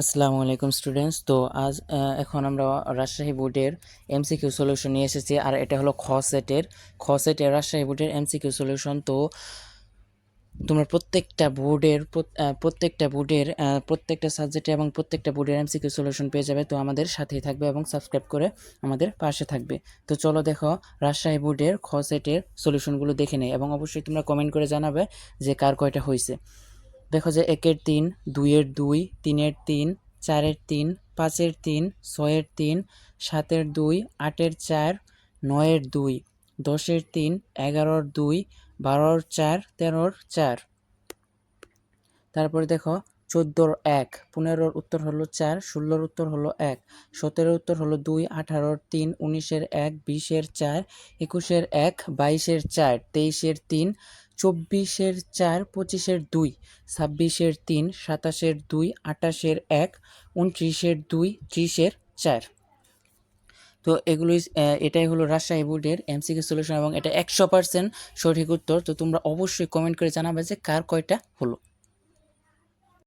আসসালামু আলাইকুম স্টুডেন্টস তো আজ এখন আমরা রাজশাহী বোর্ডের এমসিকিউ সলিউশন নিয়ে এসেছি, আর এটা হলো খ সেটের খ সেটের রাজশাহী বোর্ডের এমসিকিউ সলিউশন তো তোমরা প্রত্যেকটা বোর্ডের প্রত্যেকটা বোর্ডের প্রত্যেকটা সাবজেক্টে এবং প্রত্যেকটা বোর্ডের এমসিকিউ সলিউশন পেয়ে যাবে। তো আমাদের সাথেই থাকবে এবং সাবস্ক্রাইব করে আমাদের পাশে থাকবে। তো চলো দেখো রাজশাহী বোর্ডের খ সেটের সলিউশনগুলো দেখে নেই, এবং অবশ্যই তোমরা কমেন্ট করে জানাবে যে কার কয়টা হয়েছে। দেখো যে একের তিন, দুইয়ের দুই, তিনের তিন, চারের তিন, পাঁচের তিন, ছয়ের তিন, সাতের দুই, আটের চার, নয়ের দুই, দশের তিন, এগারোর দুই, বারোর চার, তেরোর চার। তারপরে দেখো, চোদ্দোর এক, পনেরোর উত্তর হলো চার, ষোলোর উত্তর হলো এক, সতেরোর উত্তর হলো দুই, আঠারোর তিন, উনিশের এক, বিশের চার, একুশের এক, বাইশের চার, তেইশের তিন চব্বিশের চার, পঁচিশের দুই, ছাব্বিশের তিন, সাতাশের দুই আটাশের এক, উনত্রিশের দুই, ত্রিশের চার। তো এগুলোই এটাই হলো রাজশাহী বোর্ডের এমসিকিউ সলিউশন এবং এটা একশো পার্সেন্ট সঠিক উত্তর। তো তোমরা অবশ্যই কমেন্ট করে জানাবে যে কার কয়টা হলো।